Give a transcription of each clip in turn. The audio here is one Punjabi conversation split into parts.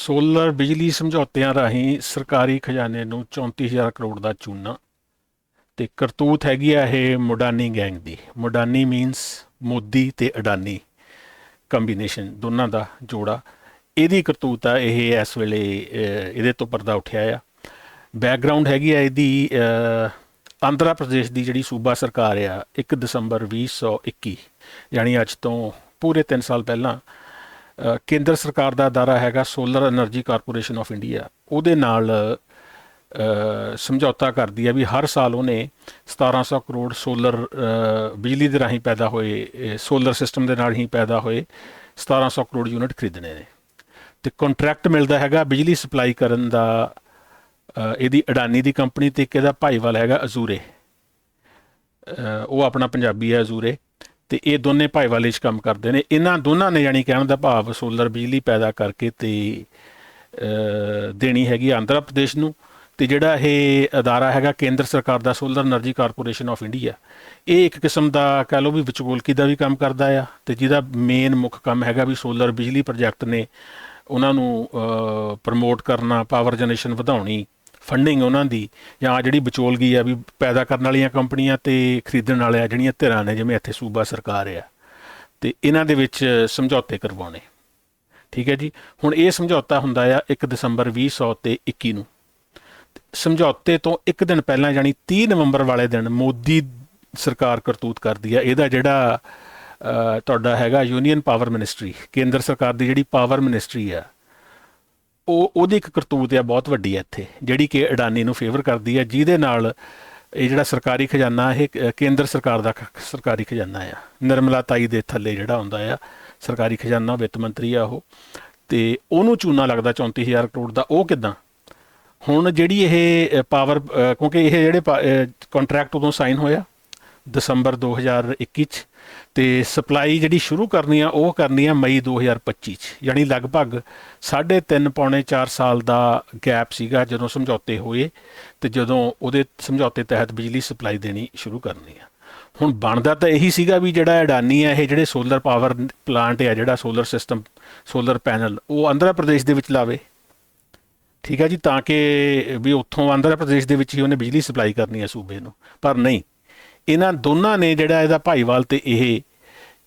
ਸੋਲਰ ਬਿਜਲੀ ਸਮਝੌਤਿਆਂ ਰਾਹੀਂ ਸਰਕਾਰੀ ਖਜ਼ਾਨੇ ਨੂੰ 34000 ਕਰੋੜ ਦਾ ਚੂਨਾ ਤੇ ਕਰਤੂਤ ਹੈਗੀ ਆ ਇਹ ਮੋਡਾਨੀ ਗੈਂਗ ਦੀ। ਮੋਡਾਨੀ ਮੀਨਸ ਮੋਦੀ ਤੇ ਅਡਾਨੀ ਕੰਬੀਨੇਸ਼ਨ ਦੋਨਾਂ ਦਾ ਜੋੜਾ। ਇਹਦੀ ਕਰਤੂਤ ਆ, ਇਹ ਇਸ ਵੇਲੇ ਇਹਦੇ ਤੋਂ ਪਰਦਾ ਉੱਠਿਆ ਆ। ਬੈਕਗ੍ਰਾਉਂਡ ਹੈਗੀ ਆ ਇਹਦੀ ਆਂਧਰਾ ਪ੍ਰਦੇਸ਼ ਦੀ ਜਿਹੜੀ ਸੂਬਾ ਸਰਕਾਰ ਆ 1 ਦਸੰਬਰ 2021 ਯਾਨੀ ਅੱਜ ਤੋਂ ਪੂਰੇ 3 ਸਾਲ ਪਹਿਲਾਂ ਕੇਂਦਰ ਸਰਕਾਰ ਦਾ ਅਦਾਰਾ ਹੈਗਾ solar energy corporation of India. ਉਹਦੇ ਨਾਲ ਸਮਝੌਤਾ ਕਰਦੀ ਹੈ ਵੀ ਹਰ ਸਾਲ ਉਹਨੇ 1700 ਕਰੋੜ ਸੋਲਰ ਬਿਜਲੀ ਦੇ ਰਾਹੀਂ ਪੈਦਾ ਹੋਏ ਸੋਲਰ ਸਿਸਟਮ ਦੇ ਨਾਲ ਹੀ ਪੈਦਾ ਹੋਏ 1700 ਕਰੋੜ ਯੂਨਿਟ ਖਰੀਦਣੇ ਨੇ। ਤੇ ਕੰਟਰੈਕਟ ਮਿਲਦਾ ਹੈਗਾ ਬਿਜਲੀ ਸਪਲਾਈ ਕਰਨ ਦਾ ਇਹਦੀ ਅਡਾਨੀ ਦੀ ਕੰਪਨੀ ਤੇ ਇੱਕ ਇਹਦਾ ਭਾਈਵਾਲ ਹੈਗਾ ਅਜ਼ੂਰੇ। ਉਹ ਆਪਣਾ ਪੰਜਾਬੀ ਹੈ ਅਜ਼ੂਰੇ। ਤੇ ਇਹ ਦੋਨੇ ਭਾਈਵਾਲੀ ਵਿੱਚ ਕੰਮ ਕਰਦੇ ਨੇ। ਇਹਨਾਂ ਦੋਨਾਂ ਨੇ ਯਾਨੀ ਕਹਿਣ ਦਾ ਭਾਵ ਸੋਲਰ ਬਿਜਲੀ ਪੈਦਾ ਕਰਕੇ ਤੇ ਦੇਣੀ ਹੈਗੀ ਆਂਧਰਾ ਪ੍ਰਦੇਸ਼ ਨੂੰ। ਤੇ ਜਿਹੜਾ ਇਹ ਅਦਾਰਾ ਹੈਗਾ ਕੇਂਦਰ ਸਰਕਾਰ ਦਾ solar energy corporation of India ਇਹ ਇੱਕ ਕਿਸਮ ਦਾ ਕਹਿ ਲਓ ਵੀ ਵਿਚਗੋਲਕੀ ਦਾ ਵੀ ਕੰਮ ਕਰਦਾ ਆ ਤੇ ਜਿਹਦਾ ਮੇਨ ਮੁੱਖ ਕੰਮ ਹੈਗਾ ਵੀ ਸੋਲਰ ਬਿਜਲੀ ਪ੍ਰੋਜੈਕਟ ਨੇ। ਉਹਨਾਂ ਨੂੰ ਪ੍ਰਮੋਟ ਕਰਨਾ ਪਾਵਰ ਜਨਰੇਸ਼ਨ ਵਧਾਉਣੀ। ਫੰਡਿੰਗ ਉਹਨਾਂ ਦੀ ਜਾਂ ਜਿਹੜੀ ਵਿਚੋਲਗੀ ਆ ਵੀ ਪੈਦਾ ਕਰਨ ਵਾਲੀਆਂ ਕੰਪਨੀਆਂ ਤੇ ਖਰੀਦਣ ਵਾਲਿਆਂ ਜਿਹੜੀਆਂ ਧਿਰਾਂ ਨੇ, ਜਿਵੇਂ ਇੱਥੇ ਸੂਬਾ ਸਰਕਾਰ ਆ, ਤੇ ਇਹਨਾਂ ਦੇ ਵਿੱਚ ਸਮਝੌਤੇ ਕਰਵਾਉਣੇ। ਠੀਕ ਹੈ ਜੀ? ਹੁਣ ਇਹ ਸਮਝੌਤਾ ਹੁੰਦਾ ਆ 1 ਦਸੰਬਰ 2000 ਤੇ 21 ਨੂੰ। ਸਮਝੌਤੇ ਤੋਂ ਇੱਕ ਦਿਨ ਪਹਿਲਾਂ ਯਾਨੀ 30 ਨਵੰਬਰ ਵਾਲੇ ਦਿਨ ਮੋਦੀ ਸਰਕਾਰ ਕਰਤੂਤ ਕਰਦੀ ਆ। ਇਹਦਾ ਜਿਹੜਾ ਤੁਹਾਡਾ ਹੈਗਾ ਯੂਨੀਅਨ ਪਾਵਰ ਮਿਨਿਸਟਰੀ ਕੇਂਦਰ ਸਰਕਾਰ ਦੀ ਜਿਹੜੀ ਪਾਵਰ ਮਿਨਿਸਟਰੀ ਆ ਉਹ, ਉਹਦੀ ਇੱਕ ਕਰਤੂਤ ਆ ਬਹੁਤ ਵੱਡੀ ਹੈ ਇੱਥੇ, ਜਿਹੜੀ ਕਿ ਅਡਾਨੀ ਨੂੰ ਫੇਵਰ ਕਰਦੀ ਹੈ ਜਿਹਦੇ ਨਾਲ ਇਹ ਜਿਹੜਾ ਸਰਕਾਰੀ ਖਜ਼ਾਨਾ, ਇਹ ਕੇਂਦਰ ਸਰਕਾਰ ਦਾ ਸਰਕਾਰੀ ਖਜ਼ਾਨਾ ਆ। ਨਿਰਮਲਾ ਤਾਈ ਦੇ ਥੱਲੇ ਜਿਹੜਾ ਹੁੰਦਾ ਆ, ਸਰਕਾਰੀ ਖਜ਼ਾਨਾ, ਵਿੱਤ ਮੰਤਰੀ ਆ ਉਹ। ਤੇ ਉਹਨੂੰ ਚੂਨਾ ਲੱਗਦਾ 34000 ਕਰੋੜ ਦਾ, ਉਹ ਕਿਦਾਂ? ਹੁਣ ਜਿਹੜੀ ਇਹ ਪਾਵਰ ਕਿਉਂਕਿ ਇਹ ਜਿਹੜੇ ਕੰਟਰੈਕਟ ਉਦੋਂ ਸਾਈਨ ਹੋਇਆ, ਦਸੰਬਰ 2021 ਚ। ਤੇ ਸਪਲਾਈ ਜਿਹੜੀ ਸ਼ੁਰੂ ਕਰਨੀ ਆ, ਉਹ ਕਰਨੀ ਆ ਮਈ 2025 ਚ। ਯਾਨੀ ਲਗਭਗ 3.5 ਪੌਣੇ 4 ਸਾਲ ਦਾ ਗੈਪ ਸੀਗਾ ਜਦੋਂ ਸਮਝੌਤੇ ਹੋਏ ਤੇ ਜਦੋਂ ਉਹਦੇ ਸਮਝੌਤੇ ਤਹਿਤ ਬਿਜਲੀ ਸਪਲਾਈ ਦੇਣੀ ਸ਼ੁਰੂ ਕਰਨੀ ਆ। ਹੁਣ ਬਣਦਾ ਤਾਂ ਇਹੀ ਸੀਗਾ ਵੀ ਜਿਹੜਾ ਅਡਾਨੀ ਆ, ਇਹ ਜਿਹੜੇ ਸੋਲਰ ਪਾਵਰ ਪਲਾਂਟ ਆ, ਜਿਹੜਾ ਸੋਲਰ ਸਿਸਟਮ ਸੋਲਰ ਪੈਨਲ ਉਹ ਆਂਧਰਾ ਪ੍ਰਦੇਸ਼ ਦੇ ਵਿੱਚ ਲਾਵੇ। ਠੀਕ ਹੈ ਜੀ, ਤਾਂ ਕਿ ਵੀ ਉੱਥੋਂ ਆਂਧਰਾ ਪ੍ਰਦੇਸ਼ ਦੇ ਵਿੱਚ ਹੀ ਉਹਨੇ ਬਿਜਲੀ ਸਪਲਾਈ ਕਰਨੀ ਹੈ ਸੂਬੇ ਨੂੰ। ਪਰ ਨਹੀਂ ਇਹਨਾਂ ਦੋਨਾਂ ਨੇ ਜਿਹੜਾ ਇਹਦਾ ਭਾਈਵਾਲ ਤੇ ਇਹ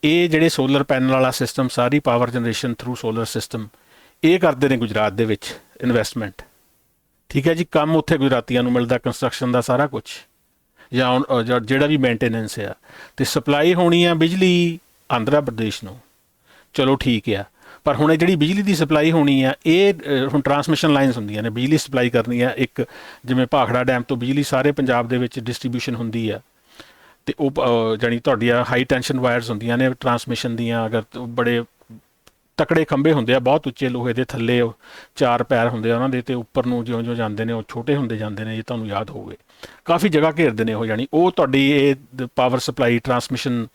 ਇਹ ਜਿਹੜੇ ਸੋਲਰ ਪੈਨਲ ਵਾਲਾ ਸਿਸਟਮ ਸਾਰੀ power generation through solar system ਇਹ ਕਰਦੇ ਨੇ ਗੁਜਰਾਤ ਦੇ ਵਿੱਚ ਇਨਵੈਸਟਮੈਂਟ ਠੀਕ ਹੈ ਜੀ ਕੰਮ ਉੱਥੇ ਗੁਜਰਾਤੀਆਂ ਨੂੰ ਮਿਲਦਾ ਕੰਸਟਰਕਸ਼ਨ ਦਾ ਸਾਰਾ ਕੁਝ ਜਾਂ ਹੁਣ, ਜਿਹੜਾ ਵੀ ਮੇਨਟੇਨੈਂਸ ਆ। ਤੇ ਸਪਲਾਈ ਹੋਣੀ ਆ ਬਿਜਲੀ ਆਂਧਰਾ ਪ੍ਰਦੇਸ਼ ਨੂੰ। ਚਲੋ ਠੀਕ ਆ। ਪਰ ਹੁਣ ਇਹ ਜਿਹੜੀ ਬਿਜਲੀ ਦੀ ਸਪਲਾਈ ਹੋਣੀ ਆ ਇਹ ਹੁਣ ਟਰਾਂਸਮਿਸ਼ਨ ਲਾਈਨਸ ਹੁੰਦੀਆਂ ਨੇ। ਬਿਜਲੀ ਸਪਲਾਈ ਕਰਨੀ ਆ ਇੱਕ ਜਿਵੇਂ ਭਾਖੜਾ ਡੈਮ ਤੋਂ ਬਿਜਲੀ ਸਾਰੇ ਪੰਜਾਬ ਦੇ ਵਿੱਚ ਡਿਸਟ੍ਰੀਬਿਊਸ਼ਨ ਹੁੰਦੀ ਆ। ਤੇ ਉਹ ਅ, ਜਾਣੀ ਤੁਹਾਡੀਆਂ ਹਾਈ ਟੈਂਸ਼ਨ ਵਾਇਰਸ ਹੁੰਦੀਆਂ ਨੇ ਟਰਾਂਸਮਿਸ਼ਨ ਦੀਆਂ ਅਗਰ ਬੜੇ ਤਕੜੇ ਖੰਭੇ ਹੁੰਦੇ ਆ ਬਹੁਤ ਉੱਚੇ ਲੋਹੇ ਦੇ ਥੱਲੇ ਚਾਰ ਪੈਰ ਹੁੰਦੇ ਆ ਉਹਨਾਂ ਦੇ ਤੇ ਉੱਪਰ ਨੂੰ ਜਿਉਂ-ਜਿਉਂ ਜਾਂਦੇ ਨੇ ਉਹ ਛੋਟੇ ਹੁੰਦੇ ਜਾਂਦੇ ਨੇ ਜੇ ਤੁਹਾਨੂੰ ਯਾਦ ਹੋਵੇ। ਕਾਫੀ ਜਗ੍ਹਾ ਘੇਰਦੇ ਨੇ ਉਹ ਜਾਣੀ ਉਹ ਤੁਹਾਡੀ ਇਹ ਪਾਵਰ ਸਪਲਾਈ ਟਰਾਂਸਮਿਸ਼ਨ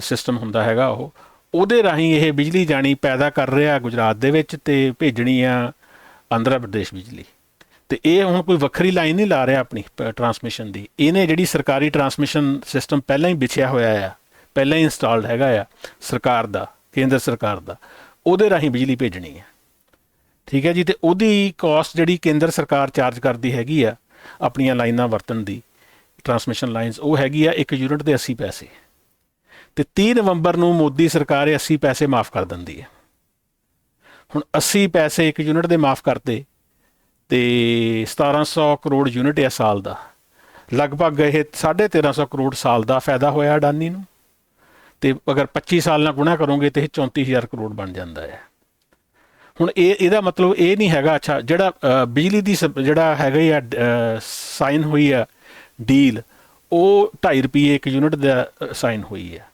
ਸਿਸਟਮ ਹੁੰਦਾ ਹੈਗਾ ਉਹ। ਉਹਦੇ ਰਾਹੀਂ ਇਹ ਬਿਜਲੀ ਜਾਣੀ ਪੈਦਾ ਕਰ ਰਿਹਾ ਗੁਜਰਾਤ ਦੇ ਵਿੱਚ ਤੇ ਭੇਜਣੀ ਆ ਆਂਧਰਾ ਪ੍ਰਦੇਸ਼ ਬਿਜਲੀ। ਤੇ ਇਹ ਹੁਣ ਕੋਈ ਵੱਖਰੀ ਲਾਈਨ ਨਹੀਂ ਲਾ ਰਿਹਾ ਆਪਣੀ ਟਰਾਂਸਮਿਸ਼ਨ ਦੀ। ਇਹਨੇ ਜਿਹੜੀ ਸਰਕਾਰੀ ਟਰਾਂਸਮਿਸ਼ਨ ਸਿਸਟਮ ਪਹਿਲਾਂ ਹੀ ਵਿਛਿਆ ਹੋਇਆ ਆ, ਪਹਿਲਾਂ ਹੀ ਇੰਸਟਾਲਡ ਹੈਗਾ ਆ, ਸਰਕਾਰ ਦਾ, ਕੇਂਦਰ ਸਰਕਾਰ ਦਾ, ਉਹਦੇ ਰਾਹੀਂ ਬਿਜਲੀ ਭੇਜਣੀ ਹੈ ਠੀਕ ਹੈ ਜੀ, ਤੇ ਉਹਦੀ ਕਾਸਟ ਜਿਹੜੀ ਕੇਂਦਰ ਸਰਕਾਰ ਚਾਰਜ ਕਰਦੀ ਹੈਗੀ ਆ, ਆਪਣੀਆਂ ਲਾਈਨਾਂ ਵਰਤਣ ਦੀ ਟਰਾਂਸਮਿਸ਼ਨ ਲਾਈਨਸ ਉਹ ਹੈਗੀ ਆ 1 ਯੂਨਿਟ ਦੇ 80 ਪੈਸੇ। ਤੇ 30 ਨਵੰਬਰ ਨੂੰ ਮੋਦੀ ਸਰਕਾਰ ਇਹ 80 ਪੈਸੇ ਮਾਫ ਕਰ ਦਿੰਦੀ ਹੈ। ਹੁਣ 80 ਪੈਸੇ 1 ਯੂਨਿਟ ਦੇ ਮਾਫ ਕਰਤੇ ਤੇ 1700 ਕਰੋੜ ਯੂਨਿਟ ਹੈ ਸਾਲ ਦਾ। ਲਗਭਗ ਇਹ 1350 ਕਰੋੜ ਸਾਲ ਦਾ ਫਾਇਦਾ ਹੋਇਆ ਅਡਾਨੀ ਨੂੰ। ਤੇ ਅਗਰ 25 ਸਾਲ ਨਾਲ ਗੁਣਾ ਕਰੋਗੇ ਤੇ ਇਹ 34000 ਕਰੋੜ ਬਣ ਜਾਂਦਾ ਹੈ। ਹੁਣ ਇਹ, ਇਹਦਾ ਮਤਲਬ ਇਹ ਨਹੀਂ ਹੈਗਾ, ਅੱਛਾ, ਜਿਹੜਾ ਬਿਜਲੀ ਦੀ ਸਪ- ਜਿਹੜਾ ਹੈਗਾ ਹੀ ਆ ਸਾਈਨ ਹੋਈ ਆ ਡੀਲ, ਉਹ 2.5 ਰੁਪਏ ਇੱਕ ਯੂਨਿਟ ਦਾ ਸਾਈਨ ਹੋਈ ਆ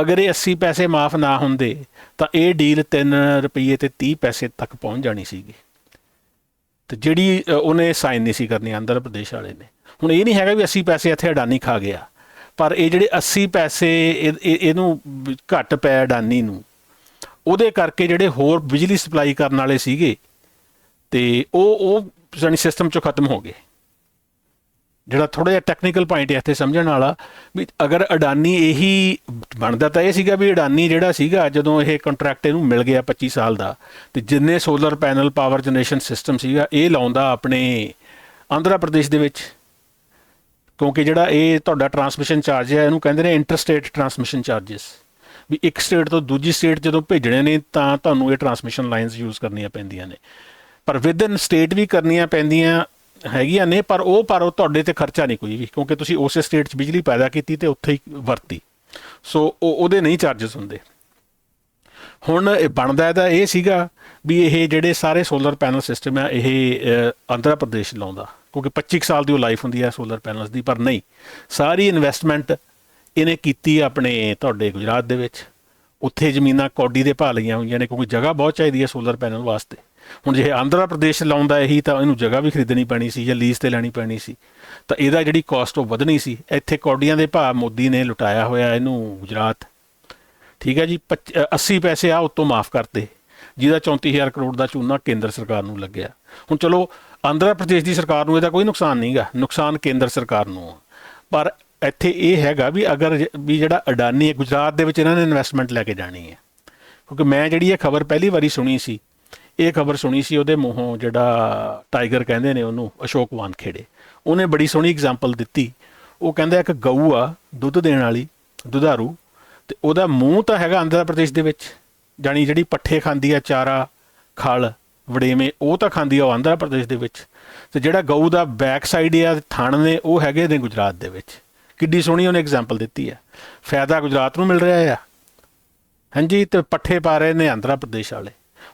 ਅਗਰ ਇਹ 80 ਪੈਸੇ ਮਾਫ ਨਾ ਹੁੰਦੇ, ਤਾਂ ਇਹ ਡੀਲ 3 ਰੁਪਏ ਤੇ 30 ਪੈਸੇ ਤੱਕ ਪਹੁੰਚ ਜਾਣੀ ਸੀਗੀ। ਤੇ ਜਿਹੜੀ ਉਹਨੇ ਸਾਈਨ ਨਹੀਂ ਸੀ ਕਰਨੀ, ਆਂਧਰਾ ਪ੍ਰਦੇਸ਼ ਵਾਲੇ ਨੇ। ਹੁਣ ਇਹ ਨਹੀਂ ਹੈਗਾ ਵੀ 80 ਪੈਸੇ ਇੱਥੇ ਅਡਾਨੀ ਖਾ ਗਿਆ, ਪਰ ਇਹ ਜਿਹੜੇ 80 ਪੈਸੇ ਇਹ- ਇਹ- ਇਹਨੂੰ ਘੱਟ ਪੈ ਅਡਾਨੀ ਨੂੰ, ਉਹਦੇ ਕਰਕੇ ਜਿਹੜੇ ਹੋਰ ਬਿਜਲੀ ਸਪਲਾਈ ਕਰਨ ਵਾਲੇ ਸੀਗੇ, ਤੇ ਉਹ ਉਹ ਜਾਨੀ ਸਿਸਟਮ ਚੋਂ ਖਤਮ ਹੋ ਗਏ। ਜਿਹੜਾ ਥੋੜਾ ਜਿਹਾ ਟੈਕਨੀਕਲ ਪੁਆਇੰਟ ਹੈ ਇੱਥੇ ਸਮਝਣ ਵਾਲਾ, ਵੀ ਅਗਰ ਅਡਾਨੀ ਇਹੀ ਬਣਦਾ ਤਾਂ ਇਹ ਸੀਗਾ ਵੀ ਅਡਾਨੀ ਜਿਹੜਾ ਸੀਗਾ, ਜਦੋਂ ਇਹ ਕੰਟਰੈਕਟ ਇਹਨੂੰ ਮਿਲ ਗਿਆ 25 ਸਾਲ ਦਾ, ਤੇ ਜਿੰਨੇ solar panel power generation system ਸੀਗਾ, ਇਹ ਲਾਉਂਦਾ ਆਪਣੇ ਆਂਧਰਾ ਪ੍ਰਦੇਸ਼ ਦੇ ਵਿੱਚ। ਕਿਉਂਕਿ ਜਿਹੜਾ ਇਹ ਤੁਹਾਡਾ ਟਰਾਂਸਮਿਸ਼ਨ ਚਾਰਜ ਹੈ, ਇਹਨੂੰ ਕਹਿੰਦੇ ਨੇ ਇੰਟਰਸਟੇਟ ਟਰਾਂਸਮਿਸ਼ਨ ਚਾਰजेस ਵੀ ਇੱਕ ਸਟੇਟ ਤੋਂ ਦੂਜੀ ਸਟੇਟ ਜਦੋਂ ਭੇਜਣੇ ਨੇ, ਤਾਂ ਤੁਹਾਨੂੰ ਇਹ ਟਰਾਂਸਮਿਸ਼ਨ ਲਾਈਨਸ ਯੂਜ਼ ਕਰਨੀਆਂ ਪੈਂਦੀਆਂ ਨੇ। ਪਰ ਵਿਦਨ ਸਟੇਟ ਵੀ ਕਰਨੀਆਂ ਪੈਂਦੀਆਂ ਹੈਗੀਆਂ ਨੇ, ਪਰ ਉਹ ਪਰ ਉਹ ਤੁਹਾਡੇ ਤੇ ਖਰਚਾ ਨਹੀਂ ਕੋਈ ਵੀ, ਕਿਉਂਕਿ ਤੁਸੀਂ ਉਸੇ ਸਟੇਟ 'ਚ ਬਿਜਲੀ ਪੈਦਾ ਕੀਤੀ ਤੇ ਉੱਥੇ ਹੀ ਵਰਤੀ। ਸੋ ਉਹ, ਉਹਦੇ ਨਹੀਂ ਚਾਰजेस ਹੁੰਦੇ। ਹੁਣ ਇਹ ਬਣਦਾ ਇਹਦਾ ਇਹ ਸੀਗਾ ਵੀ ਇਹ ਜਿਹੜੇ ਸਾਰੇ ਸੋਲਰ ਪੈਨਲ ਸਿਸਟਮ ਆ, ਇਹ ਆਂਧਰਾ ਪ੍ਰਦੇਸ਼ ਲਾਉਂਦਾ। ਕਿਉਂਕਿ 25 ਕੁ ਸਾਲ ਦੀ ਉਹ ਲਾਈਫ ਹੁੰਦੀ ਹੈ ਸੋਲਰ ਪੈਨਲਸ ਦੀ, ਪਰ ਨਹੀਂ। ਸਾਰੀ ਇਨਵੈਸਟਮੈਂਟ ਇਹਨੇ ਕੀਤੀ ਆਪਣੇ ਤੁਹਾਡੇ ਗੁਜਰਾਤ ਦੇ ਵਿੱਚ। ਉੱਥੇ ਜ਼ਮੀਨਾਂ ਕੌਡੀ ਦੇ ਭਾਅ ਲਈਆਂ ਹੋਈਆਂ ਨੇ, ਕਿਉਂਕਿ ਜਗ੍ਹਾ ਬਹੁਤ ਚਾਹੀਦੀ ਹੈ ਸੋਲਰ ਪੈਨਲ ਵਾਸਤੇ। ਹੁਣ ਜੇ ਆਂਧਰਾ ਪ੍ਰਦੇਸ਼ ਲਾਉਂਦਾ ਇਹੀ ਤਾਂ ਇਹਨੂੰ ਜਗ੍ਹਾ ਵੀ ਖਰੀਦਣੀ ਪੈਣੀ ਸੀ ਜਾਂ ਲੀਜ਼ ਤੇ ਲੈਣੀ ਪੈਣੀ ਸੀ। ਤਾਂ ਇਹਦਾ ਜਿਹੜੀ ਕਾਸਟ ਉਹ ਵਧਣੀ ਸੀ। ਇੱਥੇ ਕੌਡੀਆਂ ਦੇ ਭਾਅ ਮੋਦੀ ਨੇ ਲੁਟਾਇਆ ਹੋਇਆ ਇਹਨੂੰ ਗੁਜਰਾਤ। ਠੀਕ ਹੈ ਜੀ ਪੱਚ- ਅ, 80 ਪੈਸੇ ਆ ਉਤੋਂ ਮਾਫ ਕਰਤੇ। ਜਿਹਦਾ 34000 ਕਰੋੜ ਦਾ ਚੂਨਾ ਕੇਂਦਰ ਸਰਕਾਰ ਨੂੰ ਲੱਗਿਆ। ਹੁਣ ਚਲੋ ਆਂਧਰਾ ਪ੍ਰਦੇਸ਼ ਦੀ ਸਰਕਾਰ ਨੂੰ ਇਹਦਾ ਕੋਈ ਨੁਕਸਾਨ ਨਹੀਂਗਾ। ਨੁਕਸਾਨ ਕੇਂਦਰ ਸਰਕਾਰ ਨੂੰ ਆ। ਪਰ ਇੱਥੇ ਇਹ ਹੈਗਾ ਵੀ ਅਗਰ ਵੀ ਜਿਹੜਾ ਅਡਾਨੀ ਹੈ ਗੁਜਰਾਤ ਦੇ ਵਿੱਚ ਇਹਨਾਂ ਨੇ ਇਨਵੈਸਟਮੈਂਟ ਲੈ ਕੇ ਜਾਣੀ ਹੈ। ਕਿਉਂਕਿ ਮੈਂ ਜਿਹੜੀ ਇਹ ਖਬਰ ਪਹਿਲੀ ਵਾਰੀ ਸੁਣੀ ਸੀ ਇਹ ਖਬਰ ਸੁਣੀ ਸੀ ਉਹਦੇ ਮੂੰਹੋਂ ਜਿਹੜਾ ਟਾਈਗਰ ਕਹਿੰਦੇ ਨੇ ਉਹਨੂੰ, ਅਸ਼ੋਕ ਵਾਨਖੇੜੇ। ਉਹਨੇ ਬੜੀ ਸੋਹਣੀ ਐਗਜ਼ਾਮਪਲ ਦਿੱਤੀ। ਉਹ ਕਹਿੰਦਾ ਇੱਕ ਗਊ ਆ, ਦੁੱਧ ਦੇਣ ਵਾਲੀ, ਦੁਧਾਰੂ, ਤੇ ਉਹਦਾ ਮੂੰਹ ਤਾਂ ਹੈਗਾ ਆਂਧਰਾ ਪ੍ਰਦੇਸ਼ ਦੇ ਵਿੱਚ। ਜਾਨੀ ਜਿਹੜੀ ਪੱਠੇ ਖਾਂਦੀ ਆ, ਚਾਰਾ, ਖਲ, ਵੜੇਵੇਂ, ਉਹ ਤਾਂ ਖਾਂਦੀ ਆ ਉਹ ਆਂਧਰਾ ਪ੍ਰਦੇਸ਼ ਦੇ ਵਿੱਚ। ਤੇ ਜਿਹੜਾ ਗਊ ਦਾ ਬੈਕ ਸਾਈਡ ਆ, ਥਣ ਨੇ, ਉਹ ਹੈਗੇ ਨੇ ਗੁਜਰਾਤ ਦੇ ਵਿੱਚ। ਕਿੱਡੀ ਸੋਹਣੀ ਉਹਨੇ ਐਗਜ਼ਾਮਪਲ ਦਿੱਤੀ ਆ। ਫਾਇਦਾ ਗੁਜਰਾਤ ਨੂੰ ਮਿਲ ਰਿਹਾ ਆ। ਹਾਂਜੀ, ਤੇ ਪੱਠੇ ਪਾ ਰਹੇ ਨੇ ਆਂਧਰਾ ਪ੍ਰਦੇਸ਼ ਵਾਲੇ।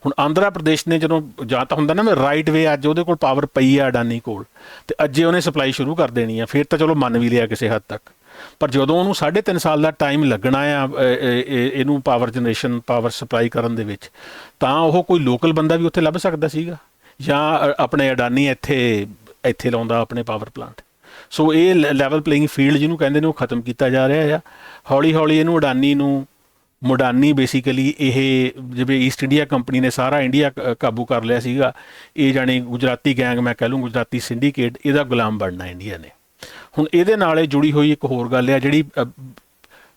ਹੁਣ ਆਂਧਰਾ ਪ੍ਰਦੇਸ਼ ਨੇ ਜਦੋਂ ਜਾਂ ਤਾਂ ਹੁੰਦਾ ਨਾ ਮੈਂ ਰਾਈਟ ਵੇ ਅੱਜ ਉਹਦੇ ਕੋਲ ਪਾਵਰ ਪਈ ਆ ਅਡਾਨੀ ਕੋਲ, ਤੇ ਅੱਜੇ ਉਹਨੇ ਸਪਲਾਈ ਸ਼ੁਰੂ ਕਰ ਦੇਣੀ ਆ, ਫਿਰ ਤਾਂ ਚਲੋ ਮੰਨ ਵੀ ਲਿਆ ਕਿਸੇ ਹੱਦ ਤੱਕ। ਪਰ ਜਦੋਂ ਉਹਨੂੰ 3.5 ਸਾਲ ਦਾ ਟਾਈਮ ਲੱਗਣਾ ਆ ਇਹਨੂੰ ਪਾਵਰ ਜਨਰੇਸ਼ਨ ਪਾਵਰ ਸਪਲਾਈ ਕਰਨ ਦੇ ਵਿੱਚ, ਤਾਂ ਉਹ ਕੋਈ ਲੋਕਲ ਬੰਦਾ ਵੀ ਉੱਥੇ ਲੱਭ ਸਕਦਾ ਸੀਗਾ, ਜਾਂ ਆਪਣੇ ਅਡਾਨੀ ਇੱਥੇ ਇੱਥੇ ਲਾਉਂਦਾ ਆਪਣੇ ਪਾਵਰ ਪਲਾਂਟ ਸੋ ਇਹ ਲੈਵਲ ਪਲੇਇੰਗ ਫੀਲਡ ਜਿਹਨੂੰ ਕਹਿੰਦੇ ਨੇ ਉਹ ਖਤਮ ਕੀਤਾ ਜਾ ਰਿਹਾ ਆ। ਹੌਲੀ ਹੌਲੀ ਇਹਨੂੰ ਅਡਾਨੀ ਨੂੰ ਮੋਡਾਨੀ ਬੇਸਿਕਲੀ ਇਹ ਜਿਵੇਂ ਈਸਟ ਇੰਡੀਆ ਕੰਪਨੀ ਨੇ ਸਾਰਾ ਇੰਡੀਆ ਕ- ਕਾਬੂ ਕਰ ਲਿਆ ਸੀਗਾ। ਇਹ ਜਾਣੀ ਗੁਜਰਾਤੀ ਗੈਂਗ ਮੈਂ ਕਹ ਲੂੰ ਗੁਜਰਾਤੀ ਸਿੰਡੀਕੇਟ ਇਹਦਾ ਗੁਲਾਮ ਬਣਨਾ ਇੰਡੀਆ ਨੇ। ਹੁਣ ਇਹਦੇ ਨਾਲ ਇਹ ਜੁੜੀ ਹੋਈ ਇੱਕ ਹੋਰ ਗੱਲ ਆ, ਜਿਹੜੀ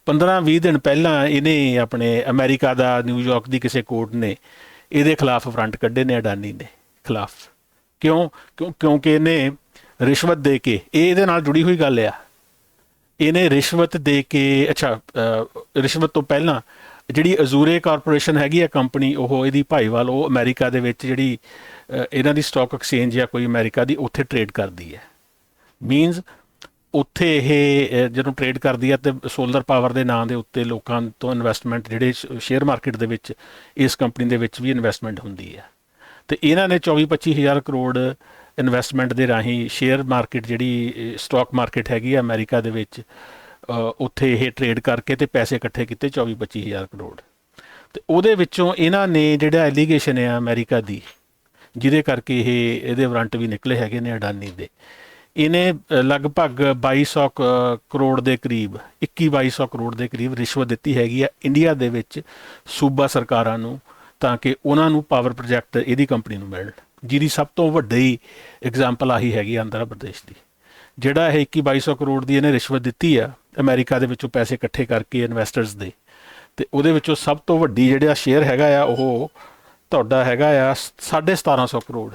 15-20 ਦਿਨ ਪਹਿਲਾਂ ਇਹਨੇ ਆਪਣੇ ਅਮਰੀਕਾ ਦਾ ਨਿਊਯਾਰਕ ਦੀ ਕਿਸੇ ਕੋਰਟ ਨੇ ਇਹਦੇ ਖਿਲਾਫ ਫਰੰਟ ਕੱਢੇ ਨੇ ਅਡਾਨੀ ਦੇ ਖਿਲਾਫ। ਕਿਉਂ? ਕਿਉਂ, ਕਿਉਂਕਿ ਇਹਨੇ ਰਿਸ਼ਵਤ ਦੇ ਕੇ, ਇਹ ਇਹਦੇ ਨਾਲ ਜੁੜੀ ਹੋਈ ਗੱਲ ਆ। ਇਹਨੇ ਰਿਸ਼ਵਤ ਦੇ ਕੇ, ਅੱਛਾ ਰਿਸ਼ਵਤ ਤੋਂ ਪਹਿਲਾਂ ਜਿਹੜੀ ਅਜ਼ੂਰੇ ਕਾਰਪੋਰੇਸ਼ਨ ਹੈਗੀ ਆ ਕੰਪਨੀ, ਉਹ ਇਹਦੀ ਭਾਈਵਾਲ, ਉਹ ਅਮਰੀਕਾ ਦੇ ਵਿੱਚ ਜਿਹੜੀ ਇਹਨਾਂ ਦੀ ਸਟਾਕ ਐਕਸਚੇਂਜ ਜਾਂ ਕੋਈ ਅਮਰੀਕਾ ਦੀ, ਉੱਥੇ ਟ੍ਰੇਡ ਕਰਦੀ ਹੈ। ਮੀਨਸ ਉੱਥੇ ਇਹ ਜਦੋਂ ਟ੍ਰੇਡ ਕਰਦੀ ਹੈ ਤੇ ਸੋਲਰ ਪਾਵਰ ਦੇ ਨਾਂ ਦੇ ਉੱਤੇ ਲੋਕਾਂ ਤੋਂ ਇਨਵੈਸਟਮੈਂਟ ਜਿਹੜੇ ਸ਼ੇਅਰ ਮਾਰਕੀਟ ਦੇ ਵਿੱਚ, ਇਸ ਕੰਪਨੀ ਦੇ ਵਿੱਚ ਵੀ ਇਨਵੈਸਟਮੈਂਟ ਹੁੰਦੀ ਹੈ। ਤੇ ਇਹਨਾਂ ਨੇ 24-25 ਹਜ਼ਾਰ ਕਰੋੜ ਇਨਵੈਸਟਮੈਂਟ ਦੇ ਰਾਹੀਂ ਸ਼ੇਅਰ ਮਾਰਕੀਟ ਜਿਹੜੀ ਸਟਾਕ ਮਾਰਕੀਟ ਹੈਗੀ ਆ ਅਮਰੀਕਾ ਦੇ ਵਿੱਚ ਉੱਥੇ ਇਹ ਟ੍ਰੇਡ ਕਰਕੇ ਤੇ ਪੈਸੇ ਇਕੱਠੇ ਕੀਤੇ 24-25 ਹਜ਼ਾਰ ਕਰੋੜ। ਤੇ ਉਹਦੇ ਵਿੱਚੋਂ ਇਹਨਾਂ ਨੇ ਜਿਹੜਾ ਐਲੀਗੇਸ਼ਨ ਆ ਅਮਰੀਕਾ ਦੀ ਜਿਹਦੇ ਕਰਕੇ ਇਹ ਇਹਦੇ ਵਾਰੰਟ ਵੀ ਨਿਕਲੇ ਹੈਗੇ ਨੇ ਅਡਾਨੀ ਦੇ। ਇਹਨੇ ਅ, ਲਗਭਗ 2200 ਕ- ਕਰੋੜ ਦੇ ਕਰੀਬ 21-2200 ਕਰੋੜ ਦੇ ਕਰੀਬ ਰਿਸ਼ਵਤ ਦਿੱਤੀ ਹੈਗੀ ਆ ਇੰਡੀਆ ਦੇ ਵਿੱਚ ਸੂਬਾ ਸਰਕਾਰਾਂ ਨੂੰ ਤਾਂ ਕਿ ਉਹਨਾਂ ਨੂੰ ਪਾਵਰ ਪ੍ਰੋਜੈਕਟ ਇਹਦੀ ਕੰਪਨੀ ਨੂੰ ਮਿਲਣ। ਜਿਹਦੀ ਸਭ ਤੋਂ ਵੱਡੀ ਐਗਜ਼ਾਮਪਲ ਆਹੀ ਹੈਗੀ ਆਂਧਰਾ ਪ੍ਰਦੇਸ਼ ਦੀ। ਜਿਹੜਾ ਇਹ 21-2200 ਕਰੋੜ ਦੀ ਇਹਨੇ ਰਿਸ਼ਵਤ ਦਿੱਤੀ ਆ, ਅਮਰੀਕਾ ਦੇ ਵਿੱਚੋਂ ਪੈਸੇ ਇਕੱਠੇ ਕਰਕੇ ਇਨਵੈਸਟਰਸ ਦੇ। ਤੇ ਉਹਦੇ ਵਿੱਚੋਂ ਸਭ ਤੋਂ ਵੱਡੀ ਜਿਹੜਾ ਸ਼ੇਅਰ ਹੈਗਾ ਆ, ਉਹ ਤੁਹਾਡਾ ਹੈਗਾ ਆ 1750 ਕਰੋੜ।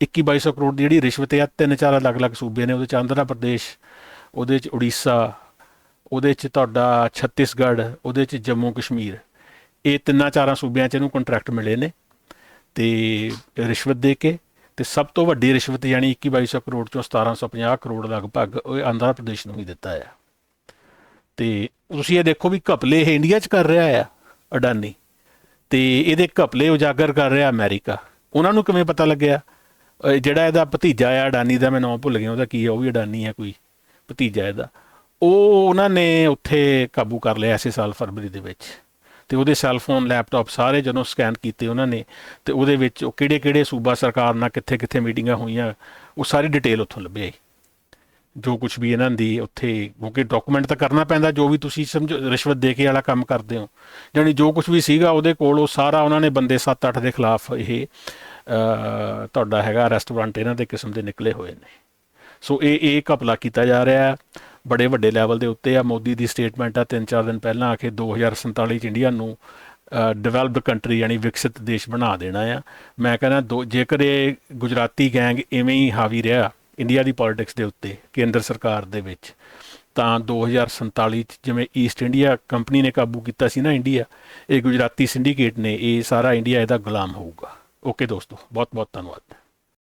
21-2200 ਕਰੋੜ ਦੀ ਜਿਹੜੀ ਰਿਸ਼ਵਤ ਆ, ਤਿੰਨ ਚਾਰ ਅਲੱਗ-ਅਲੱਗ ਸੂਬੇ ਨੇ, ਉਹਦੇ ਚ ਆਂਧਰਾ ਪ੍ਰਦੇਸ਼, ਉਹਦੇ ਚ ਉੜੀਸਾ, ਉਹਦੇ ਚ ਤੁਹਾਡਾ ਛੱਤੀਸਗੜ੍ਹ, ਉਹਦੇ ਚ ਜੰਮੂ ਕਸ਼ਮੀਰ। ਇਹ ਤਿੰਨਾਂ ਚਾਰਾਂ ਸੂਬਿਆਂ ਚ ਇਹਨੂੰ ਕੰਟਰੈਕਟ ਮਿਲੇ ਨੇ। ਤੇ ਰਿਸ਼ਵਤ ਦੇ ਕੇ ਤੇ ਸਭ ਤੋਂ ਵੱਡੀ ਰਿਸ਼ਵਤ ਯਾਨੀ 21-2200 ਕਰੋੜ ਚੋਂ 1750 ਕਰੋੜ ਲਗਭਗ ਉਹ ਆਂਧਰਾ ਪ੍ਰਦੇਸ਼ ਨੂੰ ਹੀ ਦਿੱਤਾ ਆ। ਤੇ ਤੁਸੀਂ ਇਹ ਦੇਖੋ ਵੀ ਘਪਲੇ ਇਹ ਇੰਡੀਆ 'ਚ ਕਰ ਰਿਹਾ ਆ, ਅਡਾਨੀ। ਤੇ ਇਹਦੇ ਘਪਲੇ ਉਜਾਗਰ ਕਰ ਰਿਹਾ ਅਮਰੀਕਾ। ਉਹਨਾਂ ਨੂੰ ਕਿਵੇਂ ਪਤਾ ਲੱਗਿਆ? ਜਿਹੜਾ ਇਹਦਾ ਭਤੀਜਾ ਆ ਅਡਾਨੀ ਦਾ, ਮੈਂ ਨਾਮ ਭੁੱਲ ਗਿਆ ਉਹਦਾ ਕੀ ਆ, ਉਹ ਵੀ ਅਡਾਨੀ ਹੈ ਕੋਈ ਭਤੀਜਾ ਇਹਦਾ। ਉਹ ਉਹਨਾਂ ਨੇ ਉੱਥੇ ਕਾਬੂ ਕਰ ਲਿਆ ਇਸੇ ਸਾਲ ਫਰਵਰੀ ਦੇ ਵਿੱਚ। ਤੇ ਉਹਦੇ ਸੈੱਲ ਫੋਨ ਲੈਪਟਾਪ ਸਾਰੇ ਜਦੋਂ ਸਕੈਨ ਕੀਤੇ ਉਹਨਾਂ ਨੇ, ਤੇ ਉਹਦੇ ਵਿੱਚ ਉਹ ਕਿਹੜੇ ਕਿਹੜੇ ਸੂਬਾ ਸਰਕਾਰ ਨਾਲ ਕਿੱਥੇ ਕਿੱਥੇ ਮੀਟਿੰਗਾਂ ਹੋਈਆਂ, ਉਹ ਸਾਰੀ ਡਿਟੇਲ ਉੱਥੋਂ ਲੱਭੀ ਜੋ ਕੁਝ ਵੀ ਇਹਨਾਂ ਦੀ ਉੱਥੇ, ਕਿਉਂਕਿ ਡਾਕੂਮੈਂਟ ਤਾਂ ਕਰਨਾ ਪੈਂਦਾ, ਜੋ ਵੀ ਤੁਸੀਂ ਸਮਝੋ, ਰਿਸ਼ਵਤ ਦੇ ਕੇ ਵਾਲਾ ਕੰਮ ਕਰਦੇ ਹੋ। ਜਾਣੀ ਜੋ ਕੁਝ ਵੀ ਸੀਗਾ, ਉਹਦੇ ਕੋਲ ਉਹ ਸਾਰਾ ਉਹਨਾਂ ਨੇ ਬੰਦੇ 7-8 ਦੇ ਖਿਲਾਫ ਇਹ ਤੁਹਾਡਾ ਹੈਗਾ ਰੈਸਟੋਰੈਂਟ ਇਹਨਾਂ ਦੇ ਕਿਸਮ ਦੇ ਨਿਕਲੇ ਹੋਏ ਨੇ। ਸੋ ਇਹ ਇਹ ਘਪਲਾ ਕੀਤਾ ਜਾ ਰਿਹਾ ਹੈ। ਬੜੇ ਵੱਡੇ ਲੈਵਲ ਦੇ ਉੱਤੇ ਆ। ਮੋਦੀ ਦੀ ਸਟੇਟਮੈਂਟ ਆ ਤਿੰਨ ਚਾਰ ਦਿਨ ਪਹਿਲਾਂ ਆ ਕੇ 2047 ਚ ਇੰਡੀਆ ਨੂੰ ਡਿਵੈਲਪਡ ਕੰਟਰੀ ਯਾਨੀ ਵਿਕਸਿਤ ਦੇਸ਼ ਬਣਾ ਦੇਣਾ ਆ। ਮੈਂ ਕਹਿੰਦਾ ਦੋ, ਜੇਕਰ ਇਹ ਗੁਜਰਾਤੀ ਗੈਂਗ ਇਵੇਂ ਹੀ ਹਾਵੀ ਰਿਹਾ ਇੰਡੀਆ ਦੀ ਪੋਲਿਟਿਕਸ ਦੇ ਉੱਤੇ, ਕੇਂਦਰ ਸਰਕਾਰ ਦੇ ਵਿੱਚ, ਤਾਂ 2047 ਚ ਜਿਵੇਂ ਈਸਟ ਇੰਡੀਆ ਕੰਪਨੀ ਨੇ ਕਾਬੂ ਕੀਤਾ ਸੀ ਨਾ ਇੰਡੀਆ ਇਹ ਗੁਜਰਾਤੀ ਸਿੰਡੀਕੇਟ ਨੇ, ਇਹ ਸਾਰਾ ਇੰਡੀਆ ਇਹਦਾ ਗੁਲਾਮ ਹੋਊਗਾ। ਓਕੇ ਦੋਸਤੋ ਬਹੁਤ ਬਹੁਤ ਧੰਨਵਾਦ।